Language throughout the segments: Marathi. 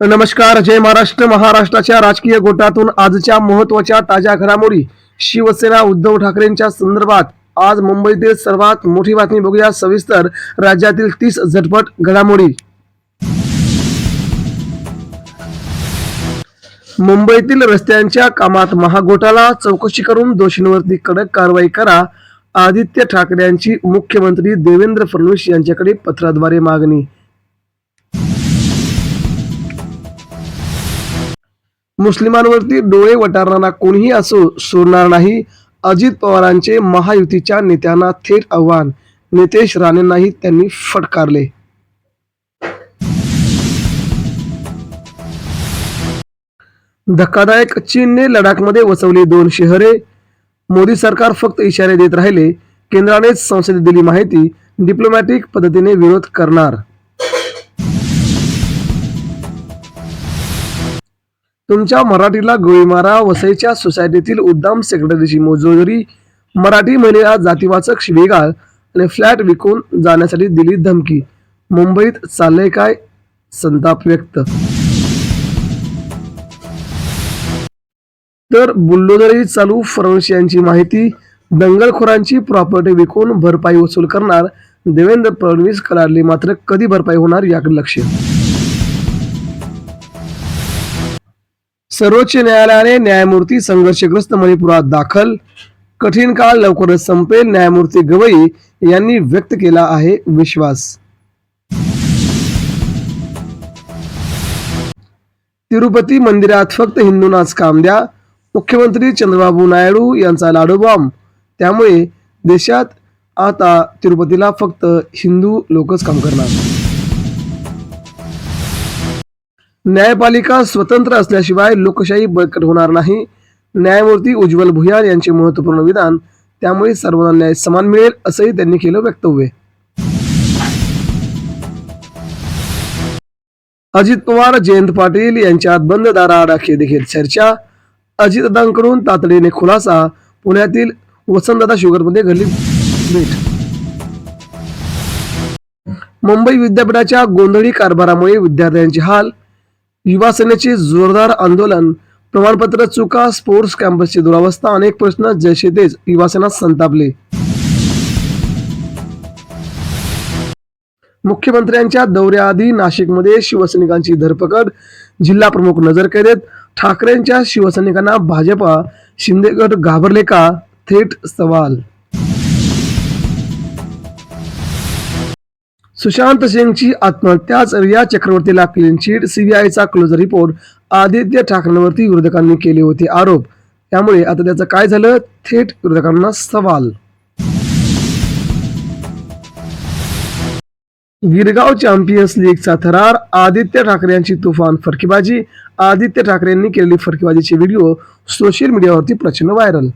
नमस्कार जय महाराष्ट्र. महाराष्ट्राच्या राजकीय गोटातून आजच्या महत्त्वाच्या ताज्या घडामोडी. शिवसेना उद्धव ठाकरेंच्या संदर्भात आज मुंबईतील सर्वात मोठी बातमी बघूया. सविस्तर राज्यातील तीस झटपट घडामोडी. मुंबईतील रस्त्यांच्या कामात महागोटाला चौकशी करून दोषींवरती कडक कारवाई करा. आदित्य ठाकरे यांची मुख्यमंत्री देवेंद्र फडणवीस यांच्याकडे पत्राद्वारे मागणी. मुस्लिमांवरती डोळे वटारणारा कोणीही असो सोडणार नाही. अजित पवारांचे महायुतीच्या नेत्यांना थेट आव्हान. नितेश राणेंनाही त्यांनी फटकारले. धक्कादायक चीनने लडाखमध्ये वसवली दोन शहरे. मोदी सरकार फक्त इशारे देत राहिले. केंद्रानेच संसदेत दिली माहिती. डिप्लोमॅटिक पद्धतीने विरोध करणार. तुमच्या मराठीला गोळीमारा वसईच्या सोसायटीतील उद्दाम सेक्रेटरीची मोजोरी. मराठी महिलेला जातीवाचक शिवीगाळ आणि फ्लॅट विकून जाण्यासाठी दिली धमकी. मुंबईत चाललंय काय? संताप व्यक्त. तर बुलडोजरही चालू फरवश यांची माहिती. दंगलखोरांची प्रॉपर्टी विकून भरपाई वसूल करणार देवेंद्र फडणवीस. करारली मात्र कधी भरपाई होणार याकडे लक्ष. सर्वोच्च न्यायालयाने न्यायमूर्ती संघर्षग्रस्त मणिपुरात दाखल. कठीण काळ लवकरच संपेल न्यायमूर्ती गवई यांनी व्यक्त केला आहे विश्वास. तिरुपती मंदिरात फक्त हिंदूंनाच काम द्या मुख्यमंत्री चंद्रबाबू नायडू यांचा लाडोबाम त्यामुळे देशात आता तिरुपतीला फक्त हिंदू लोकच काम करणार. न्यायपालिका स्वतंत्र असल्याशिवाय लोकशाही बळकट होणार नाही. न्यायमूर्ती उज्ज्वल भुयार यांचे महत्त्वपूर्ण विधान त्यामुळे सर्वांना न्याय समान मिळेल असंही त्यांनी केलं वक्तव्य. अजित पवार जयंत पाटील यांच्यात बंद दाराआड देखील चर्चा. अजितदादांकडून तातडीने खुलासा पुण्यातील वसंतदादा शुगरमध्ये घडली भेट. मुंबई विद्यापीठाच्या गोंधळी कारभारामुळे विद्यार्थ्यांचे हाल युवा सेनेचे जोरदार आंदोलन प्रमाणपत्र चुका स्पोर्ट्स कॅम्पसची दुरावस्था अनेक प्रश्न जैसे तेच युवासेना संतापले. मुख्यमंत्र्यांच्या दौऱ्याआधी नाशिकमध्ये शिवसैनिकांची धरपकड जिल्हा प्रमुख नजरकैदेत ठाकरेंच्या शिवसैनिकांना भाजपा शिंदे गट घाबरले का? थेट सवाल. सुशांत सिंगची आत्महत्याच रिया चक्रवर्तीला क्लीन चिट सीबीआयचा क्लोजर रिपोर्ट आदित्य ठाकरेंवरती विरोधकांनी केले होते आरोप. त्यामुळे आता त्याचं काय झालं? थेट विरोधकांना सवाल. गिरगाव चॅम्पियन्स लीगचा थरार आदित्य ठाकरे यांची तुफान फरकीबाजी. आदित्य ठाकरे यांनी केलेली फरकीबाजीचे व्हिडिओ सोशल मीडियावरती प्रचंड व्हायरल.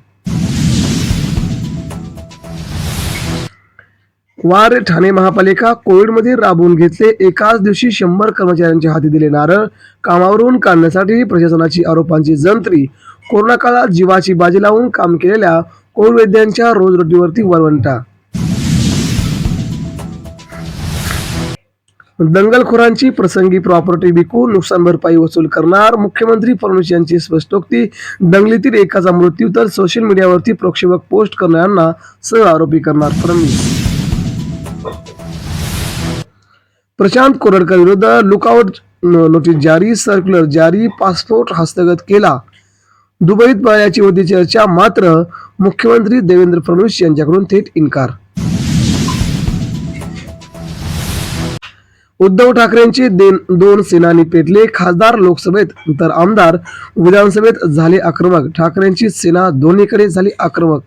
वार ठाणे महापालिका कोविडमध्ये राबवून घेतले. एकाच दिवशी शंभर कर्मचाऱ्यांच्या हाती दिले नारळ. कामावरून काढण्यासाठी प्रशासनाची आरोपांची जंत्री. कोरोना काळात जीवाची बाजी लावून काम केलेल्या कोविड वैद्यांच्या रोजरोटीवरती वरवंटा दंगलखोरांची प्रसंगी प्रॉपर्टी विकून नुकसान भरपाई वसूल करणार मुख्यमंत्री फडणवीस यांची स्पष्टोक्ती. दंगलीतील एकाचा मृत्यू तर सोशल मीडियावरती प्रक्षेपक पोस्ट करणाऱ्यांना सह आरोपी करणार फडणवीस. प्रशांत कोरडकर विरुद्ध लुकआउट नोटीस जारी सर्क्युलर जारी पासपोर्ट हस्तगत केला. दुबईत पळाल्याची होती चर्चा मात्र मुख्यमंत्री देवेंद्र फडणवीस यांच्याकडून थेट इन्कार. उद्धव ठाकरेंचे दोन सेनानी पेटले खासदार लोकसभेत तर आमदार विधानसभेत झाले आक्रमक. ठाकरेंची सेना दोन्हीकडे झाली आक्रमक.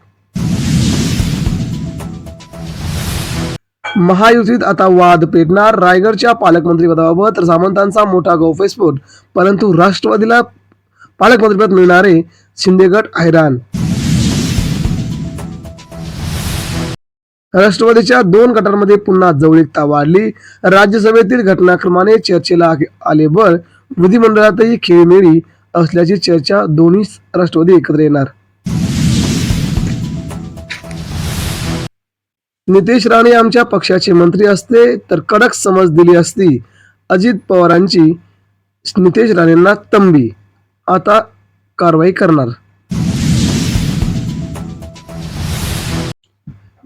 महायुतीत आता वाद पेटणार. रायगडच्या पालकमंत्री पदाबाबत सामंतांचा मोठा गौफेस्फोट परंतु राष्ट्रवादीला पालकमंत्रीपद मिळणारे शिंदेगट हैराण. राष्ट्रवादीच्या दोन गटांमध्ये पुन्हा जवळीकता वाढली. राज्यसभेतील घटनाक्रमाने चर्चेला आले बळ. विधिमंडळातही खेळमेळी असल्याची चर्चा दोन्ही राष्ट्रवादी एकत्र येणार. नितेश राणे आमच्या पक्षाचे मंत्री असते तर कडक समज दिली असती. अजित पवारांची नितेश राणेंना तंबी. आता कारवाई करणार.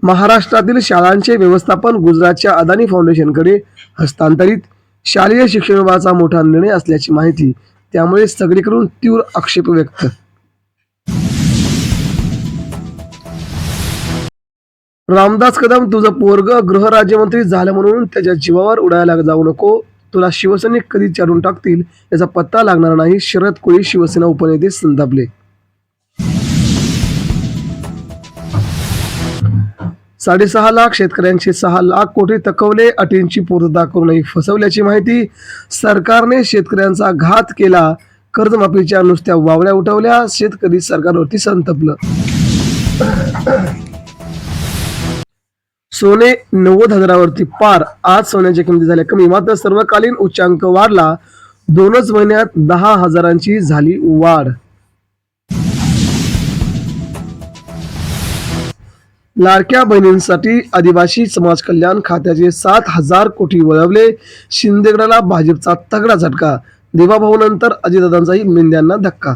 महाराष्ट्रातील शाळांचे व्यवस्थापन गुजरातच्या अदानी फाउंडेशनकडे हस्तांतरित. शालेय शिक्षण विभागाचा मोठा निर्णय असल्याची माहिती त्यामुळे सगळीकडून तीव्र आक्षेप व्यक्त. रामदास कदम तुझं पोरग गृहराज्यमंत्री झालं म्हणून त्याच्या जीवावर उडायला जाऊ नको. तुला शिवसैनिक कधी चारून टाकतील याचा पत्ता लागणार नाही. शरद कोळी शिवसेना उपनेते संतापले. साडेसहा लाख शेतकऱ्यांचे सहा लाख कोटी तकवले अटींची पूर्तता करूनही फसवल्याची माहिती. सरकारने शेतकऱ्यांचा घात केला. कर्जमाफीच्या नुसत्या वावड्या उठवल्या. शेतकरी सरकारवरती संतपलं. सोने नव्वद हजारावरती पार. आज सोन्याच्या किमती झाल्या कमी. मात्र सर्वकालीन उच्चांक वाढला. दोनच महिन्यात दहा हजारांची झाली वाढ. लाडक्या बहिणींसाठी आदिवासी समाज कल्याण खात्याचे सात हजार कोटी वळवले. शिंदेगडाला भाजपचा तगडा झटका. देवाभाऊ नंतर अजितदादांचाही मेंद्यांना धक्का.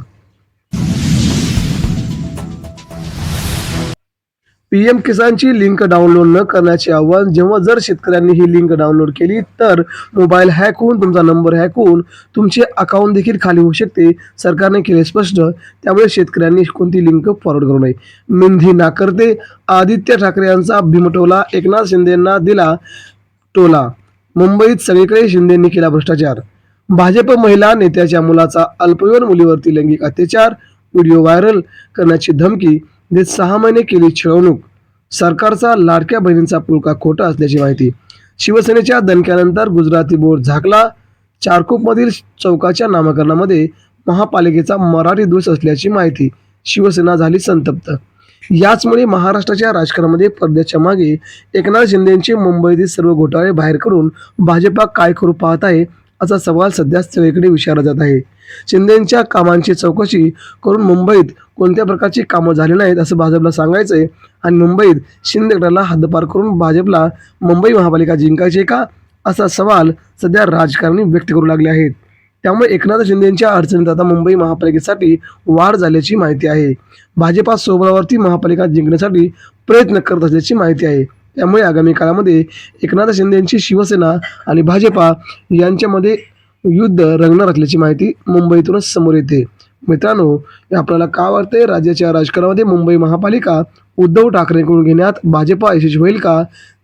पीएम किसानची लिंक डाउनलोड न करण्याचे आव्हान जेव्हा जर शेतकऱ्यांनी ही लिंक डाउनलोड केली तर मोबाईल हॅक होऊन तुमचा नंबर हॅक होऊन तुमचे अकाउंट देखील खाली होऊ शकते. सरकारने केले स्पष्ट त्यामुळे शेतकऱ्यांनी कोणती लिंक फॉरवर्ड करू नये. मिंधी नाकर्ते. आदित्य ठाकरे यांचा भीमटोला एकनाथ शिंदेंना दिला टोला. मुंबईत सगळीकडे शिंदेंनी केला भ्रष्टाचार. भाजप महिला नेत्याच्या मुलाचा अल्पवयीन मुलीवरती लैंगिक अत्याचार. व्हिडिओ व्हायरल करण्याची धमकी जे सहा महिने केली छळवणूक. सरकारचा लाडक्या बहिणींचा पुळका खोटा असल्याची माहिती. शिवसेनेच्या दणक्यानंतर गुजराती बोर्ड झाकला. चारकोपमधील चौकाच्या नामकरणामध्ये महापालिकेचा मराठी दोष असल्याची माहिती शिवसेना झाली संतप्त. याचमुळे महाराष्ट्राच्या राजकारणामध्ये पडद्याच्या मागे एकनाथ शिंदेंचे मुंबईतील सर्व घोटाळे बाहेर करून भाजपा काय करू पाहत आहे असा सवाल सध्या सगळीकडे विचारला जात आहे. शिंदेच्या कामांची चौकशी करून मुंबईत कोणत्या प्रकारची कामं झाली नाहीत असं भाजपला सांगायचं आहे आणि मुंबईत शिंदेगडाला हद्दपार करून भाजपला मुंबई महापालिका जिंकायची का असा सवाल सध्या राजकारणी व्यक्त करू लागले आहेत. त्यामुळे एकनाथ शिंदेच्या अडचणीत आता मुंबई महापालिकेसाठी वाढ झाल्याची माहिती आहे. भाजपा सोबळावरती महापालिका जिंकण्यासाठी प्रयत्न करत असल्याची माहिती आहे. त्यामुळे आगामी काळामध्ये एकनाथ शिंदेची शिवसेना आणि भाजपा यांच्यामध्ये युद्ध रंगणार असल्याची माहिती मुंबईतूनच समोर येते. मित्रांनो आपल्याला का वाटते राज्याच्या राजकारणामध्ये मुंबई महापालिका उद्धव ठाकरेंकडून घेण्यात भाजपा यशस्वी होईल का?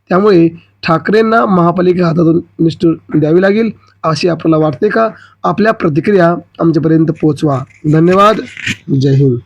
त्यामुळे ठाकरेंना महापालिका हातातून निष्ठूर द्यावी लागेल अशी आपल्याला वाटते का? आपल्या प्रतिक्रिया आमच्यापर्यंत पोहोचवा. धन्यवाद. जय हिंद.